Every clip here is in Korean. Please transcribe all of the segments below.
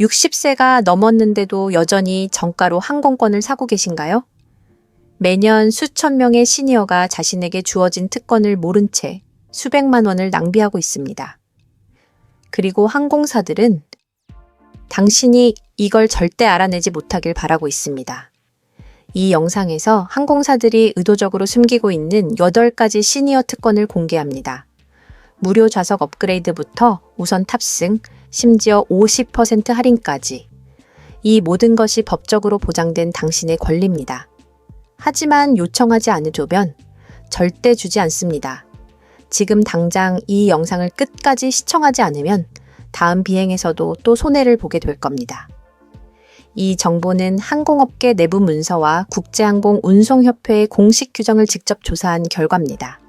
60세가 넘었는데도 여전히 정가로 항공권을 사고 계신가요? 매년 수천 명의 시니어가 자신에게 주어진 특권을 모른 채 수백만 원을 낭비하고 있습니다. 그리고 항공사들은 당신이 이걸 절대 알아내지 못하길 바라고 있습니다. 이 영상에서 항공사들이 의도적으로 숨기고 있는 8가지 시니어 특권을 공개합니다. 무료 좌석 업그레이드부터 우선 탑승, 심지어 50% 할인까지. 이 모든 것이 법적으로 보장된 당신의 권리입니다. 하지만 요청하지 않으면 절대 주지 않습니다. 지금 당장 이 영상을 끝까지 시청하지 않으면 다음 비행에서도 또 손해를 보게 될 겁니다. 이 정보는 항공업계 내부 문서와 국제항공 운송협회의 공식 규정을 직접 조사한 결과입니다.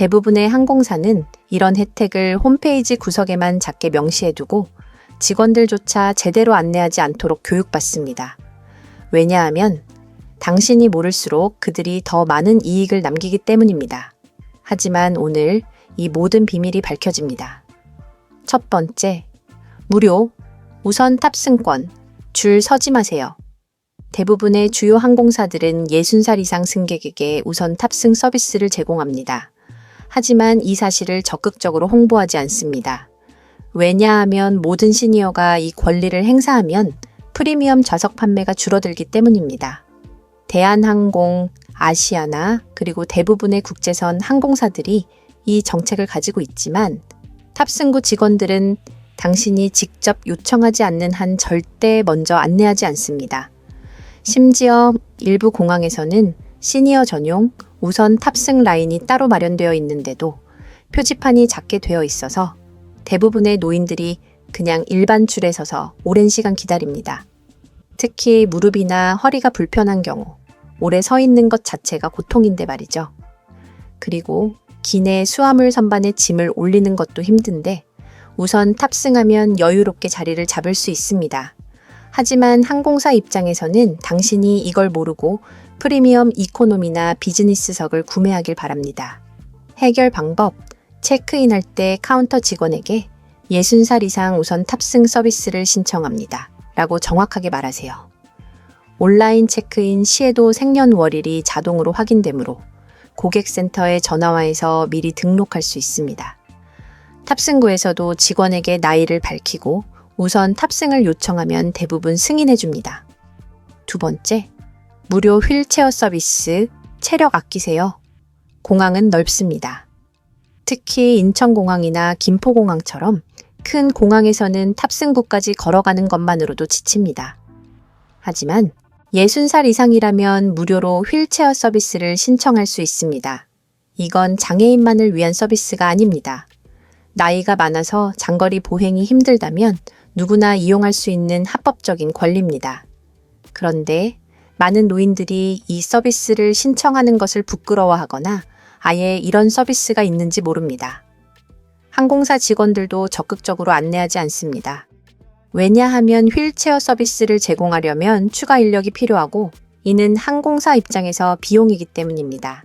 대부분의 항공사는 이런 혜택을 홈페이지 구석에만 작게 명시해두고 직원들조차 제대로 안내하지 않도록 교육받습니다. 왜냐하면 당신이 모를수록 그들이 더 많은 이익을 남기기 때문입니다. 하지만 오늘 이 모든 비밀이 밝혀집니다. 첫 번째, 무료 우선 탑승권 줄 서지 마세요. 대부분의 주요 항공사들은 60살 이상 승객에게 우선 탑승 서비스를 제공합니다. 하지만 이 사실을 적극적으로 홍보하지 않습니다. 왜냐하면 모든 시니어가 이 권리를 행사하면 프리미엄 좌석 판매가 줄어들기 때문입니다. 대한항공, 아시아나 그리고 대부분의 국제선 항공사들이 이 정책을 가지고 있지만 탑승구 직원들은 당신이 직접 요청하지 않는 한 절대 먼저 안내하지 않습니다. 심지어 일부 공항에서는 시니어 전용 우선 탑승 라인이 따로 마련되어 있는데도 표지판이 작게 되어 있어서 대부분의 노인들이 그냥 일반 줄에 서서 오랜 시간 기다립니다. 특히 무릎이나 허리가 불편한 경우 오래 서 있는 것 자체가 고통인데 말이죠. 그리고 기내 수화물 선반에 짐을 올리는 것도 힘든데 우선 탑승하면 여유롭게 자리를 잡을 수 있습니다. 하지만 항공사 입장에서는 당신이 이걸 모르고 프리미엄 이코노미나 비즈니스석을 구매하길 바랍니다. 해결 방법, 체크인할 때 카운터 직원에게 60살 이상 우선 탑승 서비스를 신청합니다. 라고 정확하게 말하세요. 온라인 체크인 시에도 생년월일이 자동으로 확인되므로 고객센터에 전화와해서 미리 등록할 수 있습니다. 탑승구에서도 직원에게 나이를 밝히고 우선 탑승을 요청하면 대부분 승인해 줍니다. 두 번째, 무료 휠체어 서비스, 체력 아끼세요. 공항은 넓습니다. 특히 인천공항이나 김포공항처럼 큰 공항에서는 탑승구까지 걸어가는 것만으로도 지칩니다. 하지만 60살 이상이라면 무료로 휠체어 서비스를 신청할 수 있습니다. 이건 장애인만을 위한 서비스가 아닙니다. 나이가 많아서 장거리 보행이 힘들다면 누구나 이용할 수 있는 합법적인 권리입니다. 그런데 많은 노인들이 이 서비스를 신청하는 것을 부끄러워하거나 아예 이런 서비스가 있는지 모릅니다. 항공사 직원들도 적극적으로 안내하지 않습니다. 왜냐하면 휠체어 서비스를 제공하려면 추가 인력이 필요하고 이는 항공사 입장에서 비용이기 때문입니다.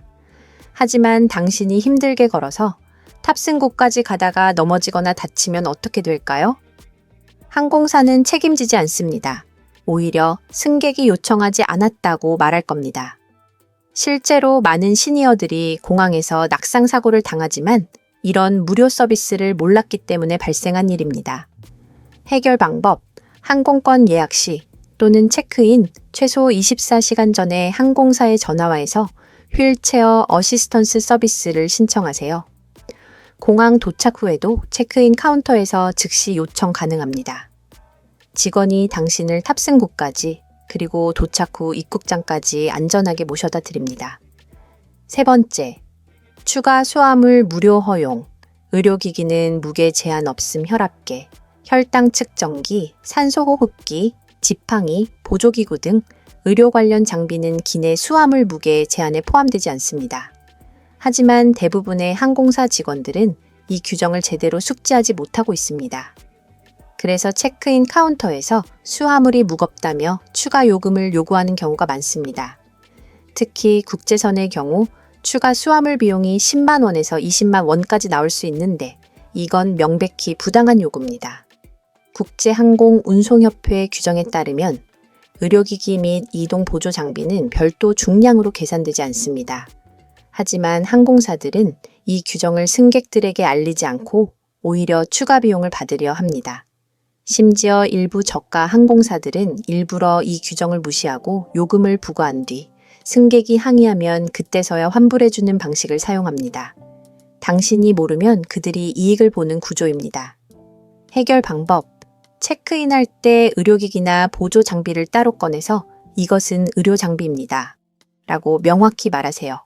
하지만 당신이 힘들게 걸어서 탑승구까지 가다가 넘어지거나 다치면 어떻게 될까요? 항공사는 책임지지 않습니다. 오히려 승객이 요청하지 않았다고 말할 겁니다. 실제로 많은 시니어들이 공항에서 낙상 사고를 당하지만 이런 무료 서비스를 몰랐기 때문에 발생한 일입니다. 해결 방법, 항공권 예약 시 또는 체크인 최소 24시간 전에 항공사에 전화와해서 휠체어 어시스턴스 서비스를 신청하세요. 공항 도착 후에도 체크인 카운터에서 즉시 요청 가능합니다. 직원이 당신을 탑승구까지 그리고 도착 후 입국장까지 안전하게 모셔다 드립니다. 세 번째, 추가 수화물 무료 허용, 의료기기는 무게 제한 없음 혈압계, 혈당 측정기, 산소호흡기, 지팡이, 보조기구 등 의료 관련 장비는 기내 수화물 무게 제한에 포함되지 않습니다. 하지만 대부분의 항공사 직원들은 이 규정을 제대로 숙지하지 못하고 있습니다. 그래서 체크인 카운터에서 수화물이 무겁다며 추가 요금을 요구하는 경우가 많습니다. 특히 국제선의 경우 추가 수화물 비용이 10만 원에서 20만 원까지 나올 수 있는데 이건 명백히 부당한 요구입니다. 국제항공운송협회 규정에 따르면 의료기기 및 이동 보조 장비는 별도 중량으로 계산되지 않습니다. 하지만 항공사들은 이 규정을 승객들에게 알리지 않고 오히려 추가 비용을 받으려 합니다. 심지어 일부 저가 항공사들은 일부러 이 규정을 무시하고 요금을 부과한 뒤 승객이 항의하면 그때서야 환불해주는 방식을 사용합니다. 당신이 모르면 그들이 이익을 보는 구조입니다. 해결 방법. 체크인할 때 의료기기나 보조 장비를 따로 꺼내서 이것은 의료 장비입니다. 라고 명확히 말하세요.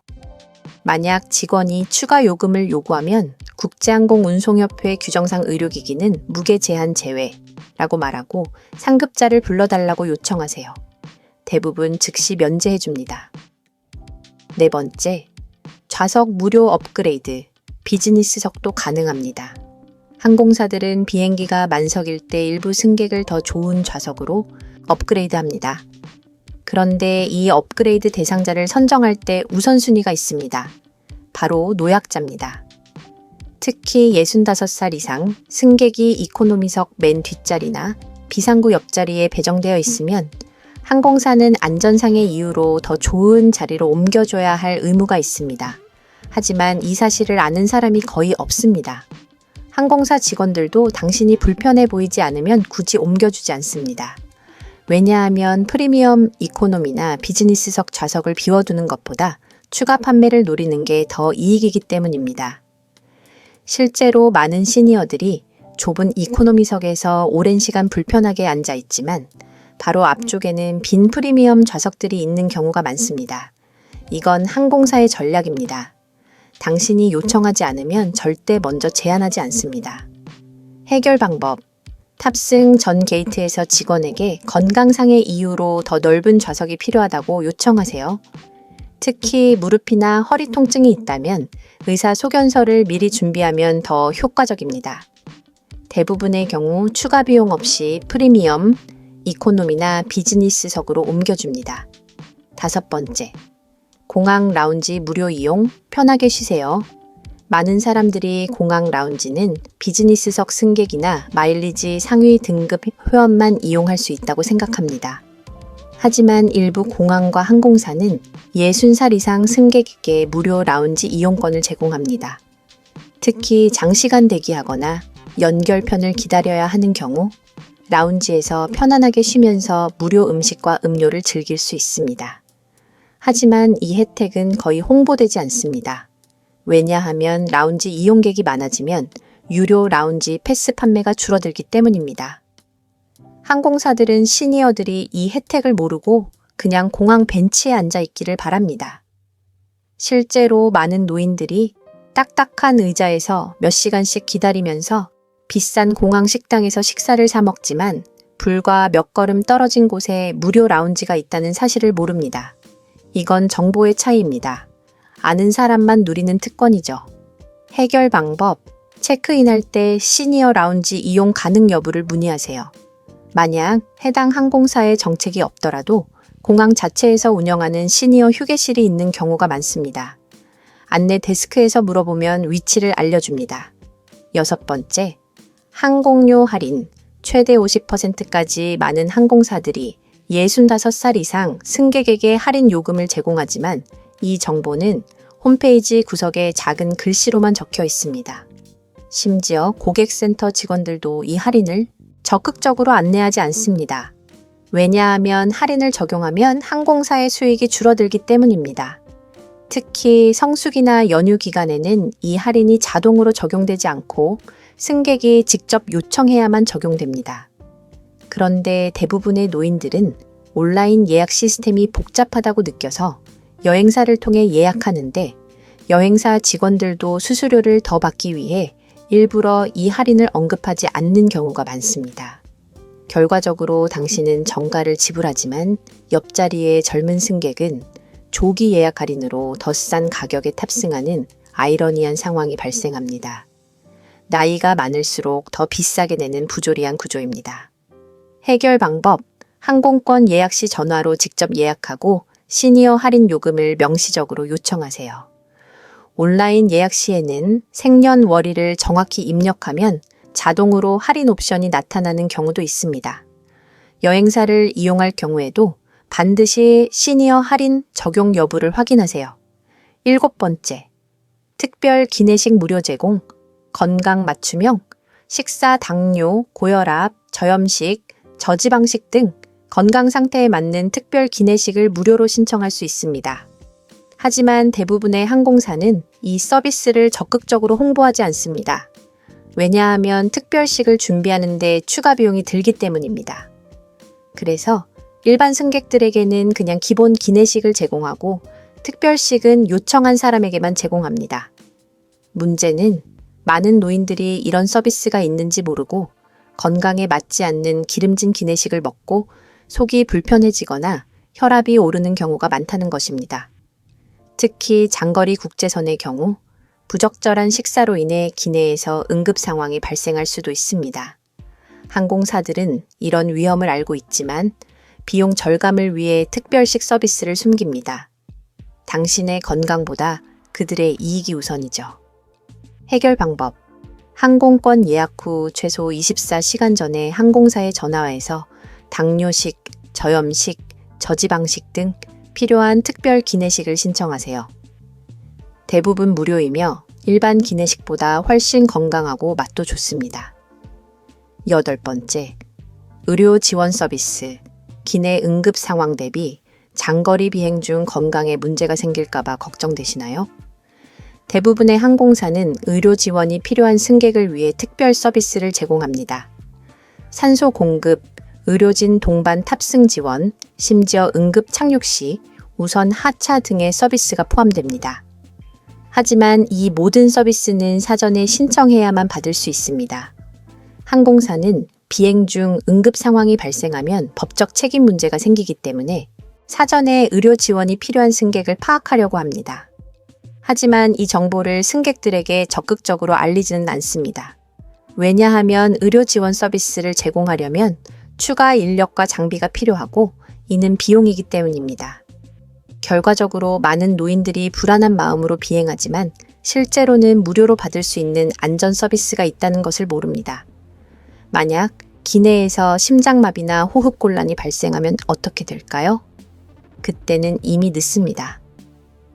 만약 직원이 추가 요금을 요구하면 국제항공 운송협회 규정상 의료기기는 무게 제한 제외 라고 말하고 상급자를 불러달라고 요청하세요. 대부분 즉시 면제해 줍니다. 네 번째, 좌석 무료 업그레이드, 비즈니스석도 가능합니다. 항공사들은 비행기가 만석일 때 일부 승객을 더 좋은 좌석으로 업그레이드 합니다. 그런데 이 업그레이드 대상자를 선정할 때 우선순위가 있습니다. 바로 노약자입니다. 특히 65살 이상 승객이 이코노미석 맨 뒷자리나 비상구 옆자리에 배정되어 있으면 항공사는 안전상의 이유로 더 좋은 자리로 옮겨줘야 할 의무가 있습니다. 하지만 이 사실을 아는 사람이 거의 없습니다. 항공사 직원들도 당신이 불편해 보이지 않으면 굳이 옮겨주지 않습니다. 왜냐하면 프리미엄 이코노미나 비즈니스석 좌석을 비워두는 것보다 추가 판매를 노리는 게 더 이익이기 때문입니다. 실제로 많은 시니어들이 좁은 이코노미석에서 오랜 시간 불편하게 앉아 있지만 바로 앞쪽에는 빈 프리미엄 좌석들이 있는 경우가 많습니다. 이건 항공사의 전략입니다. 당신이 요청하지 않으면 절대 먼저 제안하지 않습니다. 해결 방법. 탑승 전 게이트에서 직원에게 건강상의 이유로 더 넓은 좌석이 필요하다고 요청하세요. 특히 무릎이나 허리 통증이 있다면 의사 소견서를 미리 준비하면 더 효과적입니다. 대부분의 경우 추가 비용 없이 프리미엄, 이코노미나 비즈니스석으로 옮겨줍니다. 다섯 번째, 공항 라운지 무료 이용, 편하게 쉬세요. 많은 사람들이 공항 라운지는 비즈니스석 승객이나 마일리지 상위 등급 회원만 이용할 수 있다고 생각합니다. 하지만 일부 공항과 항공사는 60살 이상 승객에게 무료 라운지 이용권을 제공합니다. 특히 장시간 대기하거나 연결편을 기다려야 하는 경우 라운지에서 편안하게 쉬면서 무료 음식과 음료를 즐길 수 있습니다. 하지만 이 혜택은 거의 홍보되지 않습니다. 왜냐하면 라운지 이용객이 많아지면 유료 라운지 패스 판매가 줄어들기 때문입니다. 항공사들은 시니어들이 이 혜택을 모르고 그냥 공항 벤치에 앉아 있기를 바랍니다. 실제로 많은 노인들이 딱딱한 의자에서 몇 시간씩 기다리면서 비싼 공항 식당에서 식사를 사 먹지만 불과 몇 걸음 떨어진 곳에 무료 라운지가 있다는 사실을 모릅니다. 이건 정보의 차이입니다. 아는 사람만 누리는 특권이죠. 해결 방법. 체크인할 때 시니어 라운지 이용 가능 여부를 문의하세요. 만약 해당 항공사의 정책이 없더라도 공항 자체에서 운영하는 시니어 휴게실이 있는 경우가 많습니다. 안내 데스크에서 물어보면 위치를 알려줍니다. 여섯 번째, 항공료 할인. 최대 50%까지 많은 항공사들이 65살 이상 승객에게 할인 요금을 제공하지만 이 정보는 홈페이지 구석에 작은 글씨로만 적혀 있습니다. 심지어 고객센터 직원들도 이 할인을 적극적으로 안내하지 않습니다. 왜냐하면 할인을 적용하면 항공사의 수익이 줄어들기 때문입니다. 특히 성수기나 연휴 기간에는 이 할인이 자동으로 적용되지 않고 승객이 직접 요청해야만 적용됩니다. 그런데 대부분의 노인들은 온라인 예약 시스템이 복잡하다고 느껴서 여행사를 통해 예약하는데 여행사 직원들도 수수료를 더 받기 위해 일부러 이 할인을 언급하지 않는 경우가 많습니다. 결과적으로 당신은 정가를 지불하지만 옆자리의 젊은 승객은 조기 예약 할인으로 더 싼 가격에 탑승하는 아이러니한 상황이 발생합니다. 나이가 많을수록 더 비싸게 내는 부조리한 구조입니다. 해결 방법, 항공권 예약 시 전화로 직접 예약하고 시니어 할인 요금을 명시적으로 요청하세요. 온라인 예약 시에는 생년월일을 정확히 입력하면 자동으로 할인 옵션이 나타나는 경우도 있습니다. 여행사를 이용할 경우에도 반드시 시니어 할인 적용 여부를 확인하세요. 일곱 번째, 특별 기내식 무료 제공, 건강 맞춤형, 식사 당뇨, 고혈압, 저염식, 저지방식 등 건강 상태에 맞는 특별 기내식을 무료로 신청할 수 있습니다. 하지만 대부분의 항공사는 이 서비스를 적극적으로 홍보하지 않습니다. 왜냐하면 특별식을 준비하는데 추가 비용이 들기 때문입니다. 그래서 일반 승객들에게는 그냥 기본 기내식을 제공하고 특별식은 요청한 사람에게만 제공합니다. 문제는 많은 노인들이 이런 서비스가 있는지 모르고 건강에 맞지 않는 기름진 기내식을 먹고 속이 불편해지거나 혈압이 오르는 경우가 많다는 것입니다. 특히 장거리 국제선의 경우 부적절한 식사로 인해 기내에서 응급 상황이 발생할 수도 있습니다. 항공사들은 이런 위험을 알고 있지만 비용 절감을 위해 특별식 서비스를 숨깁니다. 당신의 건강보다 그들의 이익이 우선이죠. 해결 방법. 항공권 예약 후 최소 24시간 전에 항공사에 전화해서 당뇨식, 저염식, 저지방식 등 필요한 특별 기내식을 신청하세요. 대부분 무료이며 일반 기내식보다 훨씬 건강하고 맛도 좋습니다. 여덟 번째, 의료 지원 서비스. 기내 응급 상황 대비 장거리 비행 중 건강에 문제가 생길까봐 걱정되시나요? 대부분의 항공사는 의료 지원이 필요한 승객을 위해 특별 서비스를 제공합니다. 산소 공급, 의료진 동반 탑승 지원, 심지어 응급 착륙 시 우선 하차 등의 서비스가 포함됩니다. 하지만 이 모든 서비스는 사전에 신청해야만 받을 수 있습니다. 항공사는 비행 중 응급 상황이 발생하면 법적 책임 문제가 생기기 때문에 사전에 의료 지원이 필요한 승객을 파악하려고 합니다. 하지만 이 정보를 승객들에게 적극적으로 알리지는 않습니다. 왜냐하면 의료 지원 서비스를 제공하려면 추가 인력과 장비가 필요하고 이는 비용이기 때문입니다. 결과적으로 많은 노인들이 불안한 마음으로 비행하지만 실제로는 무료로 받을 수 있는 안전 서비스가 있다는 것을 모릅니다. 만약 기내에서 심장마비나 호흡곤란이 발생하면 어떻게 될까요? 그때는 이미 늦습니다.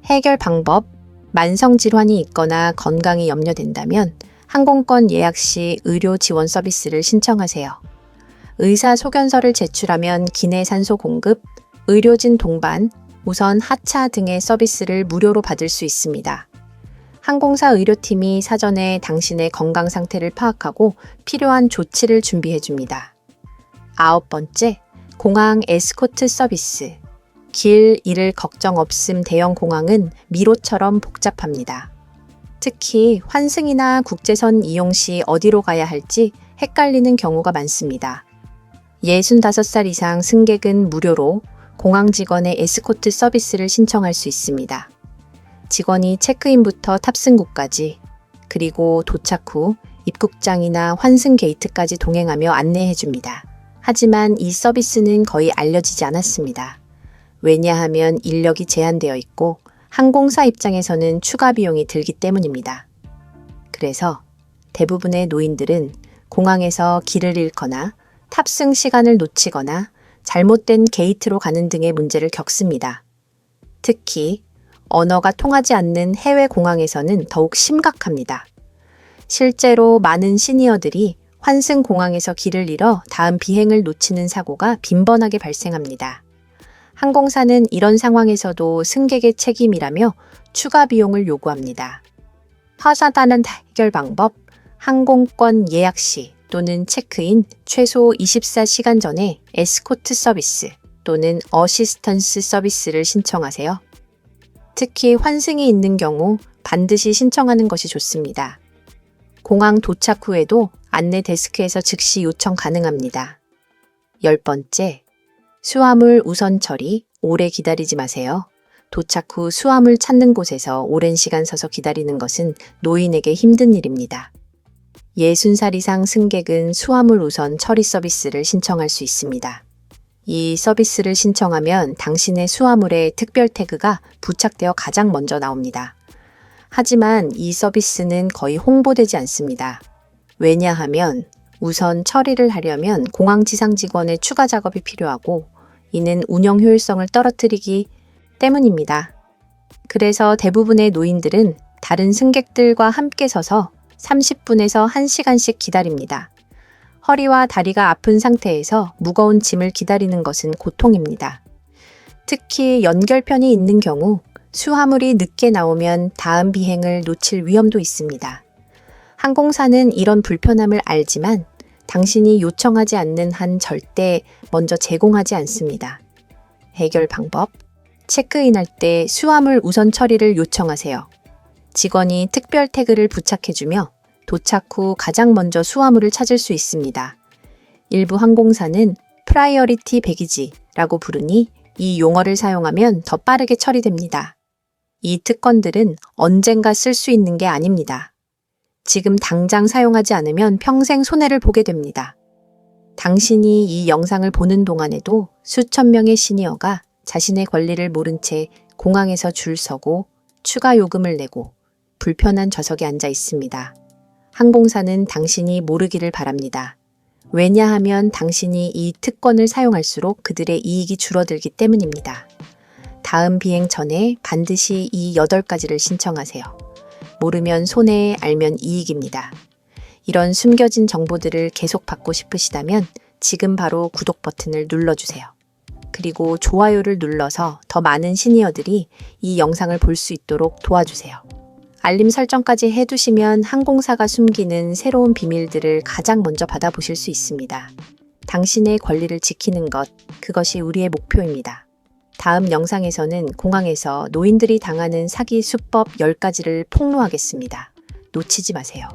해결 방법, 만성질환이 있거나 건강이 염려된다면 항공권 예약 시 의료 지원 서비스를 신청하세요. 의사 소견서를 제출하면 기내 산소 공급, 의료진 동반, 우선 하차 등의 서비스를 무료로 받을 수 있습니다. 항공사 의료팀이 사전에 당신의 건강 상태를 파악하고 필요한 조치를 준비해 줍니다. 아홉 번째, 공항 에스코트 서비스. 길 잃을 걱정 없음 대형 공항은 미로처럼 복잡합니다. 특히 환승이나 국제선 이용 시 어디로 가야 할지 헷갈리는 경우가 많습니다. 65살 이상 승객은 무료로 공항 직원의 에스코트 서비스를 신청할 수 있습니다. 직원이 체크인부터 탑승구까지 그리고 도착 후 입국장이나 환승 게이트까지 동행하며 안내해 줍니다. 하지만 이 서비스는 거의 알려지지 않았습니다. 왜냐하면 인력이 제한되어 있고 항공사 입장에서는 추가 비용이 들기 때문입니다. 그래서 대부분의 노인들은 공항에서 길을 잃거나 탑승 시간을 놓치거나 잘못된 게이트로 가는 등의 문제를 겪습니다. 특히 언어가 통하지 않는 해외 공항에서는 더욱 심각합니다. 실제로 많은 시니어들이 환승 공항에서 길을 잃어 다음 비행을 놓치는 사고가 빈번하게 발생합니다. 항공사는 이런 상황에서도 승객의 책임이라며 추가 비용을 요구합니다. 화사다는 해결 방법, 항공권 예약 시 또는 체크인 최소 24시간 전에 에스코트 서비스 또는 어시스턴스 서비스를 신청하세요. 특히 환승이 있는 경우 반드시 신청하는 것이 좋습니다. 공항 도착 후에도 안내 데스크에서 즉시 요청 가능합니다. 열 번째, 수화물 우선 처리, 오래 기다리지 마세요. 도착 후 수화물 찾는 곳에서 오랜 시간 서서 기다리는 것은 노인에게 힘든 일입니다. 60살 이상 승객은 수화물 우선 처리 서비스를 신청할 수 있습니다. 이 서비스를 신청하면 당신의 수화물에 특별 태그가 부착되어 가장 먼저 나옵니다. 하지만 이 서비스는 거의 홍보되지 않습니다. 왜냐하면 우선 처리를 하려면 공항 지상 직원의 추가 작업이 필요하고 이는 운영 효율성을 떨어뜨리기 때문입니다. 그래서 대부분의 노인들은 다른 승객들과 함께 서서 30분에서 1시간씩 기다립니다. 허리와 다리가 아픈 상태에서 무거운 짐을 기다리는 것은 고통입니다. 특히 연결편이 있는 경우 수화물이 늦게 나오면 다음 비행을 놓칠 위험도 있습니다. 항공사는 이런 불편함을 알지만 당신이 요청하지 않는 한 절대 먼저 제공하지 않습니다. 해결 방법. 체크인할 때 수화물 우선 처리를 요청하세요. 직원이 특별 태그를 부착해주며 도착 후 가장 먼저 수화물을 찾을 수 있습니다. 일부 항공사는 프라이어리티 배기지라고 부르니 이 용어를 사용하면 더 빠르게 처리됩니다. 이 특권들은 언젠가 쓸 수 있는 게 아닙니다. 지금 당장 사용하지 않으면 평생 손해를 보게 됩니다. 당신이 이 영상을 보는 동안에도 수천 명의 시니어가 자신의 권리를 모른 채 공항에서 줄 서고 추가 요금을 내고 불편한 좌석에 앉아 있습니다. 항공사는 당신이 모르기를 바랍니다. 왜냐하면 당신이 이 특권을 사용할수록 그들의 이익이 줄어들기 때문입니다. 다음 비행 전에 반드시 이 8가지를 신청하세요. 모르면 손해, 알면 이익입니다. 이런 숨겨진 정보들을 계속 받고 싶으시다면 지금 바로 구독 버튼을 눌러주세요. 그리고 좋아요를 눌러서 더 많은 시니어들이 이 영상을 볼 수 있도록 도와주세요. 알림 설정까지 해두시면 항공사가 숨기는 새로운 비밀들을 가장 먼저 받아보실 수 있습니다. 당신의 권리를 지키는 것, 그것이 우리의 목표입니다. 다음 영상에서는 공항에서 노인들이 당하는 사기 수법 10가지를 폭로하겠습니다. 놓치지 마세요.